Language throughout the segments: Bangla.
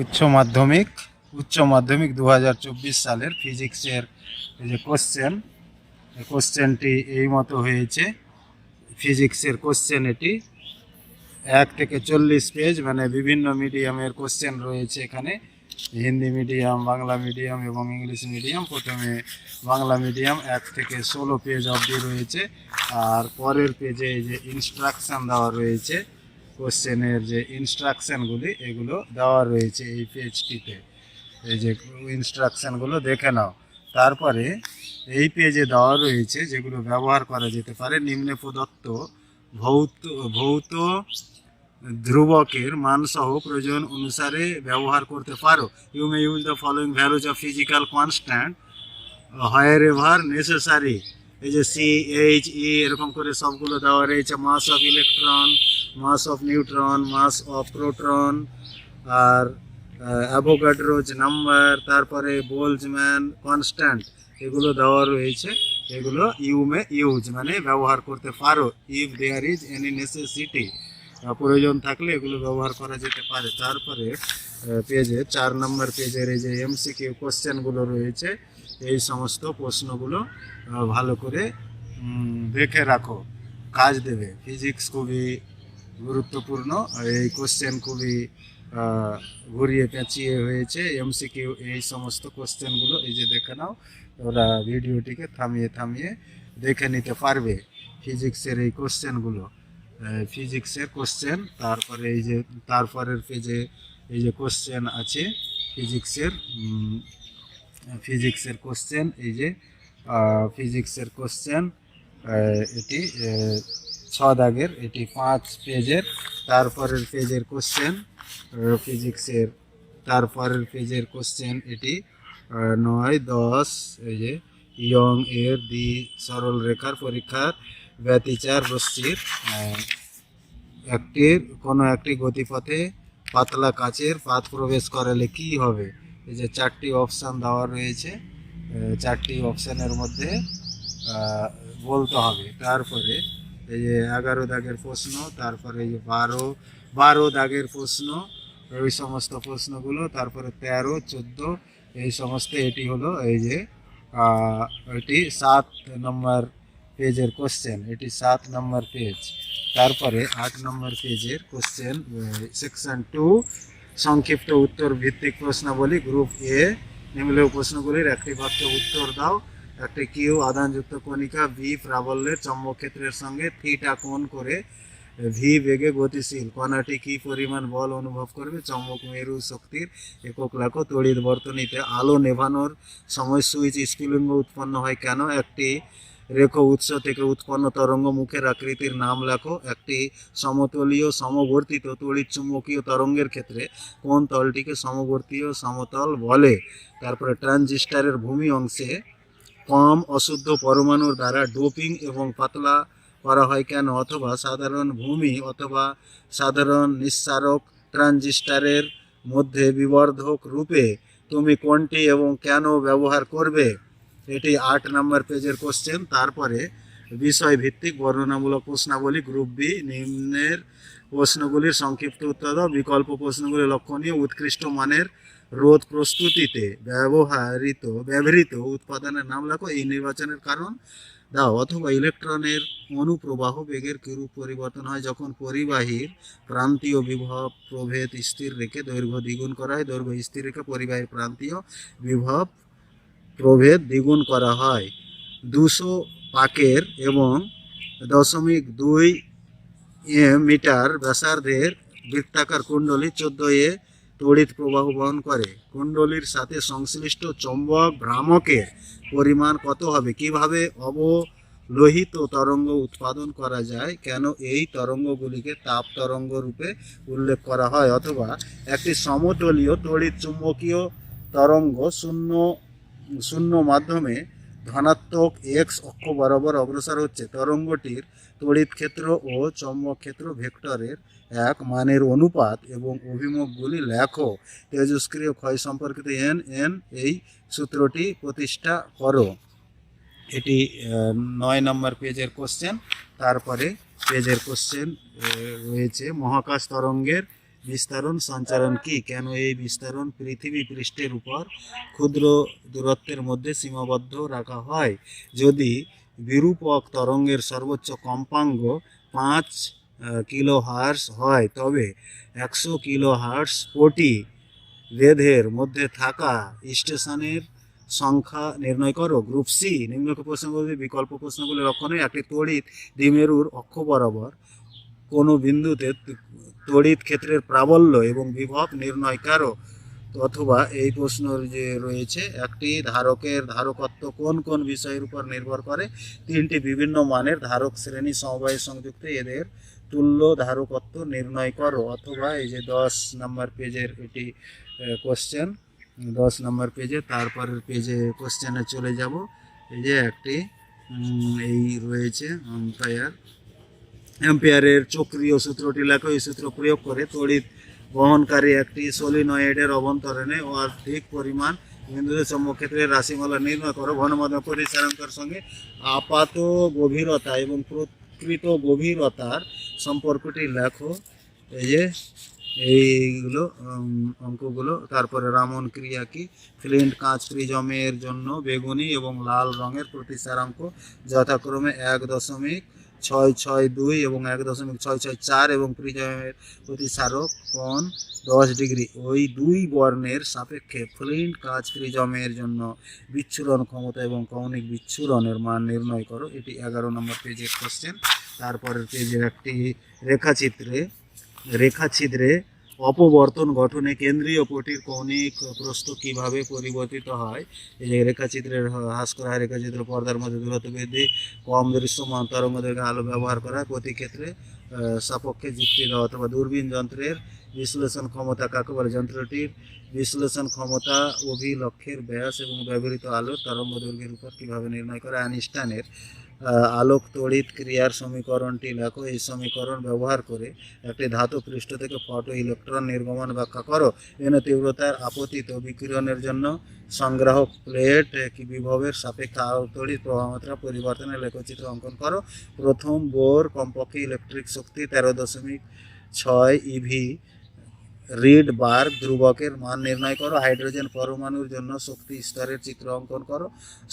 উচ্চ মাধ্যমিক উচ্চ মাধ্যমিক দু হাজার চব্বিশ সালের ফিজিক্সের যে কোশ্চেন কোশ্চেনটি এই মতো হয়েছে। ফিজিক্সের কোশ্চেন এটি। এক থেকে চল্লিশ পেজ মানে বিভিন্ন মিডিয়ামের কোশ্চেন রয়েছে এখানে। হিন্দি মিডিয়াম বাংলা মিডিয়াম এবং ইংলিশ মিডিয়াম প্রথমে বাংলা মিডিয়াম এক থেকে ষোলো পেজ অবধি রয়েছে। আর পরের পেজে যে ইনস্ট্রাকশান দেওয়া রয়েছে। কোশ্চেনের যে ইনস্ট্রাকশানগুলি এগুলো দেওয়া রয়েছে এই পেজটিতে এই যে ইনস্ট্রাকশানগুলো দেখে নাও। তারপরে এই পেজে দেওয়া রয়েছে যেগুলো ব্যবহার করা যেতে পারে, নিম্নে প্রদত্ত ভৌত ভৌত ধ্রুবকের মানসহ প্রয়োজন অনুসারে ব্যবহার করতে পারো। You may use the following values of physical constant wherever necessary এই যে সি এইচ ই এরকম করে সবগুলো দেওয়া রয়েছে mass of electron mass of neutron mass of proton R Avogadro's number তারপরে বোলজম্যান কনস্ট্যান্ট এগুলো দেওয়া রয়েছে। এগুলো ইউ মে ইউজ মানে ব্যবহার করতে পারো if there is any necessity প্রয়োজন থাকলে এগুলো ব্যবহার করা যেতে পারে। তারপরে পেজে, চার নম্বর পেজের এই যে এমসিকিউ কোশ্চেনগুলো রয়েছে, এই সমস্ত প্রশ্নগুলো ভালো করে দেখে রাখো কাজ দেবে। ফিজিক্স খুবই গুরুত্বপূর্ণ এই কোশ্চেন খুবই ঘুরিয়ে পেঁচিয়ে হয়েছে। এমসিকিউ এই সমস্ত কোশ্চেনগুলো এই যে দেখে নাও, ওরা ভিডিওটিকে থামিয়ে থামিয়ে দেখে নিতে পারবে ফিজিক্সের এই কোশ্চেনগুলো ফিজিক্সের কোশ্চেন তারপরে এই যে, তারপরের পেজে এই যে কোশ্চেন আছে ফিজিক্সের ফিজিক্সের কোশ্চেন এই যে ফিজিক্সের কোশ্চেন এটি ছ দাগের এটি পাঁচ পেজের তারপরের পেজের কোশ্চেন ফিজিক্সের তারপরের পেজের কোশ্চেন এটি নয় দশ এই যে ইয়ং এর দি সরল রেখার পরীক্ষার ব্যতিচার রশ্মির আহ, একটির কোনো একটি গতিপথে পাতলা কাচের পাত প্রবেশ করালে কি হবে? এই যে চারটি অপশান দেওয়া রয়েছে। চারটি অপশানের মধ্যে বলতে হবে। তারপরে এই যে এগারো দাগের প্রশ্ন, তারপরে এই যে বারো বারো দাগের প্রশ্ন ওই সমস্ত প্রশ্নগুলো, তারপরে তেরো, চোদ্দ, এই সমস্ত এটি হলো এই যে এটি সাত নম্বর পেজের কোশ্চেন এটি সাত নম্বর পেজ তারপরে আট নম্বর পেজের কোশ্চেন সেকশন টু সংক্ষিপ্ত উত্তর ভিত্তিক প্রশ্নাবলী গ্রুপ এ নিম্নলিখিত প্রশ্নগুলির একটি বাক্যে উত্তর দাও। একটি কিউ, আদানযুক্ত কণিকা ভি প্রাবল্যের চম্বক ক্ষেত্রের সঙ্গে থিটা কোণ করে ভি বেগে গতিশীল। কণাটি কি পরিমাণ বল অনুভব করবে? চম্বক মেরু শক্তির একক লাখ তড়িৎ বর্তনীতে আলো নেভানোর সময় সুইচ স্ফুলিঙ্গ উৎপন্ন হয় কেন? একটি রেখো উৎস থেকে উৎপন্ন তরঙ্গ মুখের আকৃতির নাম লেখো। একটি সমতলীয় সমবর্তিত তড়িৎ চুম্বকীয় তরঙ্গের ক্ষেত্রে কোন তলটিকে সমবর্তীয় সমতল বলে? তারপরে ট্রানজিস্টারের ভূমি অংশে কম অশুদ্ধ পরমাণুর দ্বারা ডোপিং এবং পাতলা করা হয় কেন? অথবা সাধারণ ভূমি অথবা সাধারণ নিঃসারক ট্রানজিস্টারের মধ্যে বিবর্ধক রূপে তুমি কোনটি এবং কেন ব্যবহার করবে? এটি আট নম্বর পেজের কোশ্চেন তারপরে বিষয় ভিত্তিক বর্ণনামূলক প্রশ্নাবলী গ্রুপ বি নিম্নের প্রশ্নগুলির সংক্ষিপ্ত উত্তর বিকল্প প্রশ্নগুলি লক্ষণীয়, উৎকৃষ্ট মানের রোধ প্রস্তুতিতে ব্যবহৃত ব্যবহৃত উৎপাদনের নাম লেখো। এই নির্বাচনের কারণ দাও। অথবা ইলেকট্রনের অনুপ্রবাহ বেগের কিরূপ পরিবর্তন হয়? যখন পরিবাহীর প্রান্তীয় বিভব প্রভেদ স্থির রেখে দৈর্ঘ্য দ্বিগুণ করা হয়, দৈর্ঘ্য স্থির রেখে পরিবাহীর প্রান্তীয় বিভব প্রভেদ দ্বিগুণ করা হয়। দুশো পাকের এবং দশমিক দুই মিটার ব্যাসার্ধের বৃত্তাকার কুণ্ডলী চোদ্দ এ তড়িৎ প্রবাহ বহন করে। কুণ্ডলীর সাথে সংশ্লিষ্ট চৌম্বক ভ্রামকের পরিমাণ কত হবে? কীভাবে অবলোহিত তরঙ্গ উৎপাদন করা যায়? কেন এই তরঙ্গগুলিকে তাপ তরঙ্গ রূপে উল্লেখ করা হয়? অথবা একটি সমতলীয় তড়িৎ চুম্বকীয় তরঙ্গ শূন্য শূন্য মাধ্যমে ধনাত্মক এক্স অক্ষ বরাবর অগ্রসর হচ্ছে। তরঙ্গটির তড়িৎ ক্ষেত্র ও চৌম্বক ক্ষেত্র ভেক্টরের এক মানের অনুপাত এবং অভিমুখগুলি লেখো। তেজস্ক্রিয় ক্ষয় সম্পর্কিত এন এন, এই সূত্রটি প্রতিষ্ঠা করো। এটি নয় নম্বর পেজের কোশ্চেন তারপরে পেজের কোশ্চেন রয়েছে মহাকাশ তরঙ্গের বিস্তারণ সঞ্চারণ কি? কেন এই বিস্তারণ পৃথিবী পৃষ্ঠের উপর ক্ষুদ্র দূরত্বের মধ্যে সীমাবদ্ধ রাখা হয়? যদি বিরূপক তরঙ্গের সর্বোচ্চ কম্পাঙ্গ পাঁচ কিলো হার্স হয়, তবে একশো কিলো হার্স প্রতি বেধের মধ্যে থাকা স্টেশনের সংখ্যা নির্ণয় করো। গ্রুপ সি নিম্নলিখিত প্রশ্নগুলি, বিকল্প প্রশ্নগুলি লক্ষণে একটি তড়িৎ দ্বিমেরুর অক্ষ বরাবর কোনো বিন্দুতে তড়িৎ ক্ষেত্রের প্রাবল্য এবং বিভব নির্ণয় করো অথবা এই প্রশ্ন যে রয়েছে, একটি ধারকের ধারকত্ব কোন কোন বিষয়ের উপর নির্ভর করে? তিনটি বিভিন্ন মানের ধারক শ্রেণি সমবায় সংযুক্ত, এদের তুল্য ধারকত্ব নির্ণয় করো অথবা এই যে দশ নাম্বার পেজের এটি কোশ্চেন দশ নাম্বার পেজে, তারপরের পেজে কোশ্চেনে চলে যাব। এই যে একটি এই রয়েছে আম্পায়ার অ্যাম্পিয়ারের চক্রীয় সূত্রটি লেখো, এই সূত্র প্রয়োগ করে তড়িৎ বহনকারী একটি সলিনয়েডের অভ্যন্তরণে অধিক পরিমাণ বিন্দুদের সম্মুখক্ষেত্রের রাশিমালা নির্ণয় করো। ঘনমাধ্যম পরিচালনকার সঙ্গে আপাত গভীরতা এবং প্রকৃত গভীরতার সম্পর্কটি লেখো। এই যে, এইগুলো অঙ্কগুলো। তারপরে রামন ক্রিয়া কি? ফ্লিন্ট কাঁচ প্রিজমের জন্য বেগুনি এবং লাল রঙের প্রতিসারাঙ্ক যথাক্রমে এক দশমিক ছয় ছয় দুই এবং এক দশমিক ছয় ছয় চার এবং প্রিজমের প্রতিসারক কোণ দশ ডিগ্রি। ওই দুই বর্ণের সাপেক্ষে ফ্লিন্ট কাজ প্রিজমের জন্য বিচ্ছুরণ ক্ষমতা এবং কৌণিক বিচ্ছুরণের মান নির্ণয় করো। এটি এগারো নম্বর পেজের কোশ্চেন তারপরের পেজের একটি রেখাচিত্রে রেখাছিদ্রে অপবর্তন গঠনে কেন্দ্রীয় পটির কৌণিক প্রস্থ কীভাবে পরিবর্তিত হয়? এই যে রেখাচিত্রের হ্রাস করা রেখাচিত্র পর্দার মধ্যে দূরত্ব বৃদ্ধি কম দৃশ্যমান তরঙ্গ দৈর্ঘ্যে আলো ব্যবহার করা প্রতি ক্ষেত্রে সপক্ষে যুক্তি দেওয়া অথবা দূরবীন যন্ত্রের বিশ্লেষণ ক্ষমতা কাকে বলে? যন্ত্রটির বিশ্লেষণ ক্ষমতা অভিলক্ষের ব্যাস এবং ব্যবহৃত আলোর তরঙ্গ দৈর্ঘ্যের উপর কীভাবে নির্ণয় করে? আহ, আলোক তড়িৎ ক্রিয়ার সমীকরণটি লেখো এই সমীকরণ ব্যবহার করে একটি ধাতু পৃষ্ঠ থেকে ফটো ইলেকট্রন নির্গমন ব্যাখ্যা করো। এন তীব্রতার আপতিত বিকিরণের জন্য সংগ্রাহক প্লেট কি বিভবের সাপেক্ষে আলোক তড়িৎ প্রবাহমাত্রা পরিবর্তনের লেখচিত্র অঙ্কন করো। প্রথম বোর কমপক্ষে ইলেকট্রিক শক্তি তেরো দশমিক ছয় ইভি রিড বার ধ্রুবকের মান নির্ণয় করো, হাইড্রোজেন পরমাণুর জন্য শক্তি স্তরের চিত্র অঙ্কন করো।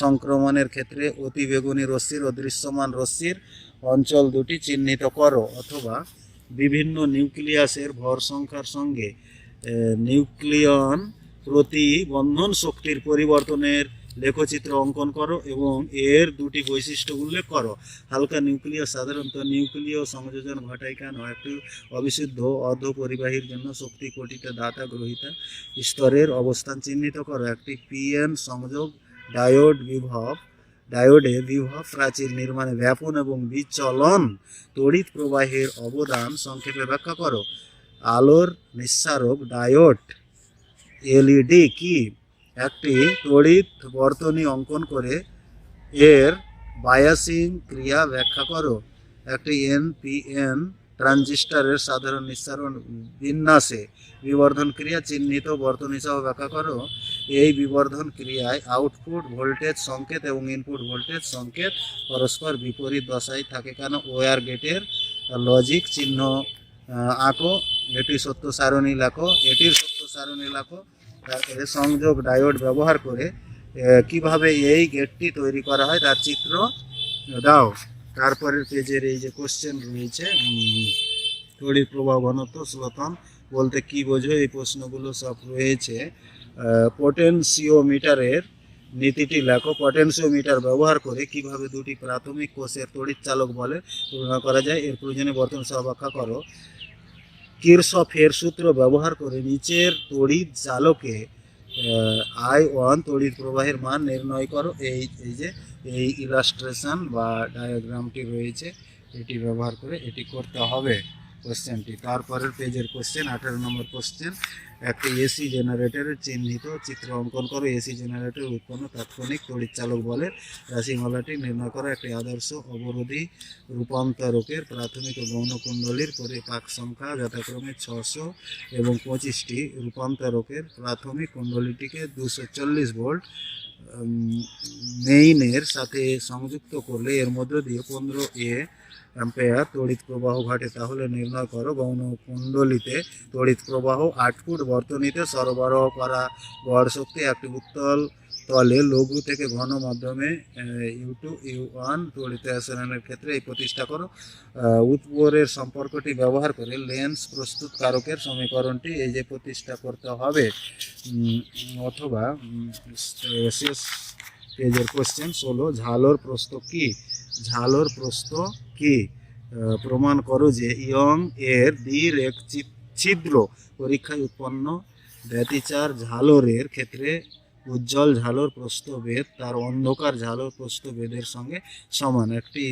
সংক্রমণের ক্ষেত্রে অতি বেগুনি রশ্মির ও দৃশ্যমান রশ্মির অঞ্চল দুটি চিহ্নিত করো, অথবা বিভিন্ন নিউক্লিয়াসের ভর সংখ্যার সঙ্গে নিউক্লিয়ন প্রতি বন্ধন শক্তির পরিবর্তনের লেখচিত্র অঙ্কন করো এবং এর দুটি বৈশিষ্ট্য উল্লেখ করো। হালকা নিউক্লিয়াস, সাধারণত নিউক্লিয় সংযোজন ঘটায় কেন? একটি অবিশুদ্ধ অর্ধ পরিবাহীর জন্য শক্তি কোটিতে দাতা গ্রহিতা স্তরের অবস্থান চিহ্নিত করো। একটি পিএন সংযোগ ডায়োড বিভব, ডায়োডে বিভব প্রাচীর নির্মাণে ব্যাপন এবং বিচলন তড়িৎ প্রবাহের অবদান সংক্ষেপে ব্যাখ্যা করো। আলোর নিঃসারক ডায়োড, এলইডি কি? একটি তড়িৎ বর্তনী অঙ্কন করে এর বায়াসিং ক্রিয়া ব্যাখ্যা করো। একটি এনপিএন ট্রানজিস্টরের সাধারণ নিঃসারণ বিন্যাসে বিবর্ধন ক্রিয়া চিহ্নিত বর্তনী সহ ব্যাখ্যা করো। এই বিবর্ধন ক্রিয়ায় আউটপুট ভোল্টেজ সংকেত এবং ইনপুট ভোল্টেজ সংকেত পরস্পর বিপরীত দশায় থাকে কেন? ওয়ার গেটের লজিক চিহ্ন, আঁকো। এটি সত্য সারণী লেখো। এটির সত্য সারণী লেখো। তারপরে সংযোগ ডায়োড ব্যবহার করে কীভাবে এই গেটটি তৈরি করা হয় তার চিত্র দাও। তারপরের পেজের এই যে কোশ্চেন রয়েছে তড়িৎ প্রবাহ ঘনত্ব স্লোতন বলতে কি বোঝো? এই প্রশ্নগুলো সব রয়েছে। পটেনসিওমিটারের নীতিটি লেখো। পটেনসিওমিটার ব্যবহার করে কীভাবে দুটি প্রাথমিক কোষের তড়িৎ চালক বলে তুলনা করা যায়? এর প্রয়োজনে বর্তমান সহ ব্যাখ্যা করো। কিরশফের সূত্র ব্যবহার করে নিচের তড়িৎ জালকে আই ওয়ান তড়িৎ প্রবাহের মান নির্ণয় করো। এই এই যে, এই ইলাস্ট্রেশন বা ডায়াগ্রামটি রয়েছে, এটি ব্যবহার করে এটি করতে হবে। কোশ্চেনটি তারপরের পেজের কোশ্চেন আঠারো নম্বর কোশ্চেন একটি এসি জেনারেটরের চিহ্নিত চিত্র অঙ্কন করে। এসি জেনারেটর উৎপন্ন তাৎক্ষণিক তড়িৎ চালক বলের রাশিমালাটি নির্ণয় করা। একটি আদর্শ অবরোধী রূপান্তরকের প্রাথমিক ও গৌণ কুণ্ডলীর পরিপাক সংখ্যা যথাক্রমে ছশো এবং পঁচিশটি রূপান্তরকের প্রাথমিক কুণ্ডলীটিকে দুশো ভোল্ট মেইনের সাথে সংযুক্ত করলে এর মধ্য দিয়ে পনেরো এ অ্যাম্পেয়ার তড়িৎ প্রবাহ ঘটে। তাহলে নির্ণয় করো, গৌণ কুণ্ডলিতে তড়িৎ প্রবাহ আট ফুট বর্তনীতে সরবরাহ করা গড় শক্তি একটি উত্তল তলে লঘু থেকে ঘন মাধ্যমে ইউ টু ইউ ওয়ান আচরণের ক্ষেত্রে এই প্রতিষ্ঠা করো। উৎপরের সম্পর্কটি ব্যবহার করে লেন্স প্রস্তুতকারকের সমীকরণটি এই যে প্রতিষ্ঠা করতে হবে অথবা শেষ পেজের কোশ্চেন ষোলো, ঝালোর প্রস্থ কি? ঝালোর প্রস্থ কি? প্রমাণ করো যে ইয়ং এর দ্বিরেক এক ছিদ্র পরীক্ষায় উৎপন্ন ব্যতিচার ঝালরের ক্ষেত্রে উজ্জ্বল ঝালর প্রস্থভেদ তার অন্ধকার ঝালর প্রস্থভেদের সঙ্গে সমান। একটি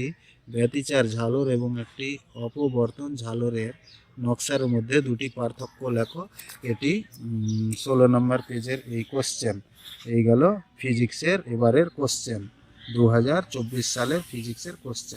ব্যতিচার ঝালর এবং একটি অপবর্তন ঝালরের নকশার মধ্যে দুটি পার্থক্য লেখো। এটি ষোলো নম্বর পেজের এই কোশ্চেন এই গেল ফিজিক্সের এবারের কোশ্চেন দু হাজার চব্বিশ সালের ফিজিক্সের কোশ্চেন